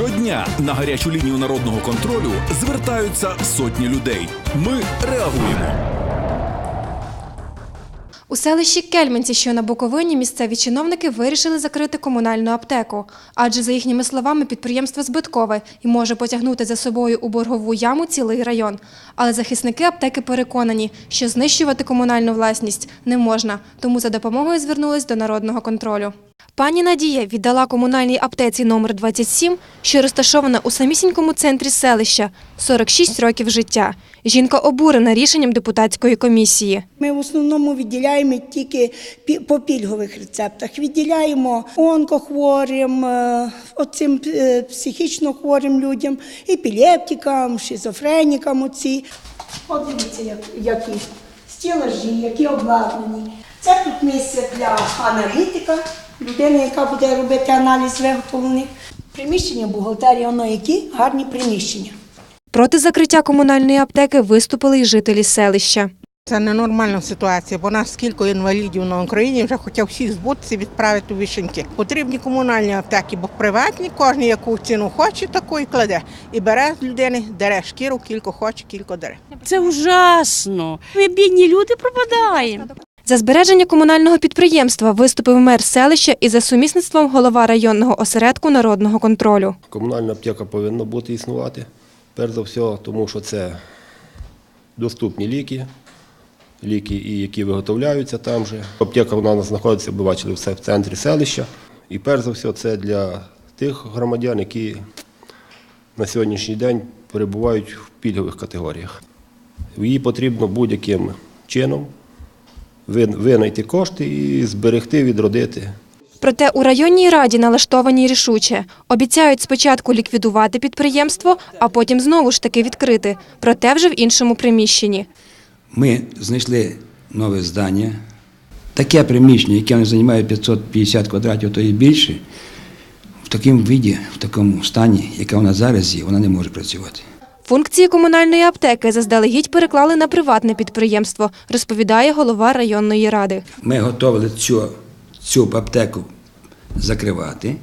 Щодня на гарячу лінію народного контролю звертаються сотні людей. Ми реагуємо. У селищі Кельменці, що на Буковині, місцеві чиновники вирішили закрити комунальну аптеку, адже за їхніми словами підприємство збиткове і може потягнути за собою у боргову яму цілий район. Але захисники аптеки переконані, що знищувати комунальну власність не можна, тому за допомогою звернулись до народного контролю. Пані Надія віддала комунальній аптеці номер 27, що розташована у самісінькому центрі селища, 46 років життя. Жінка обурена рішенням депутатської комісії. Ми в основному відділяємо тільки по пільгових рецептах. Відділяємо онкохворим, е, оцим е, психічно хворим людям, епілептикам, шизофренікам. Оці. От дивіться, як, які стілажі, які обладнані. Це тут місце для аналітика, людини, яка буде робити аналіз виготовлених. Приміщення бухгалтерії, воно які гарні приміщення. Проти закриття комунальної аптеки виступили й жителі селища. Це ненормальна ситуація, бо нас скільки інвалідів на Україні вже хотів всіх збутися відправити у вишеньки. Потрібні комунальні аптеки, бо приватні кожен яку ціну хоче, таку і кладе. І бере з людини, дере шкіру, кілько хоче, кілько дере. Це ужасно. Ми бідні люди пропадаємо. За збереження комунального підприємства виступив мер селища і за сумісництвом голова районного осередку народного контролю. Комунальна аптека повинна бути існувати. Перш за все, тому що це доступні ліки, ліки, які виготовляються там же. Аптека у нас знаходиться, ви бачили, все в центрі селища. І перш за все, це для тих громадян, які на сьогоднішній день перебувають в пільгових категоріях. Її потрібно будь-яким чином винайти кошти і зберегти, відродити. Проте у районній раді налаштовані рішуче. Обіцяють спочатку ліквідувати підприємство, а потім знову ж таки відкрити, проте вже в іншому приміщенні. Ми знайшли нове здання, таке приміщення, яке воно займає 550 квадратів, то і більше, в такому виді, в такому стані, яке вона зараз є, вона не може працювати. Функції комунальної аптеки заздалегідь переклали на приватне підприємство, розповідає голова районної ради. Ми готували цю, цю аптеку закривати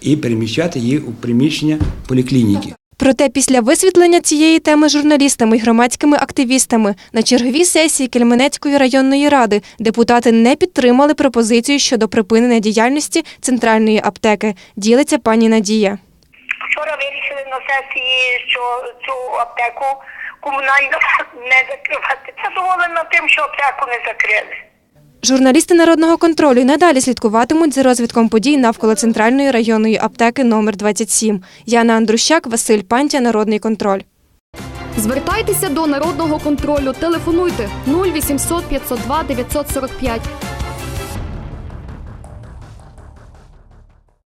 і переміщати її у приміщення поліклініки. Проте після висвітлення цієї теми журналістами і громадськими активістами на черговій сесії Кельменецької районної ради депутати не підтримали пропозицію щодо припинення діяльності центральної аптеки. Ділиться пані Надія. Вчора вирішили на сесії, що цю аптеку комунальну не закривати. Задоволена тим, що аптеку не закрили. Журналісти народного контролю й надалі слідкуватимуть за розвитком подій навколо центральної районної аптеки номер 27. Яна Андрущак, Василь Пантя, Народний контроль. Звертайтеся до народного контролю. Телефонуйте 0800 502 945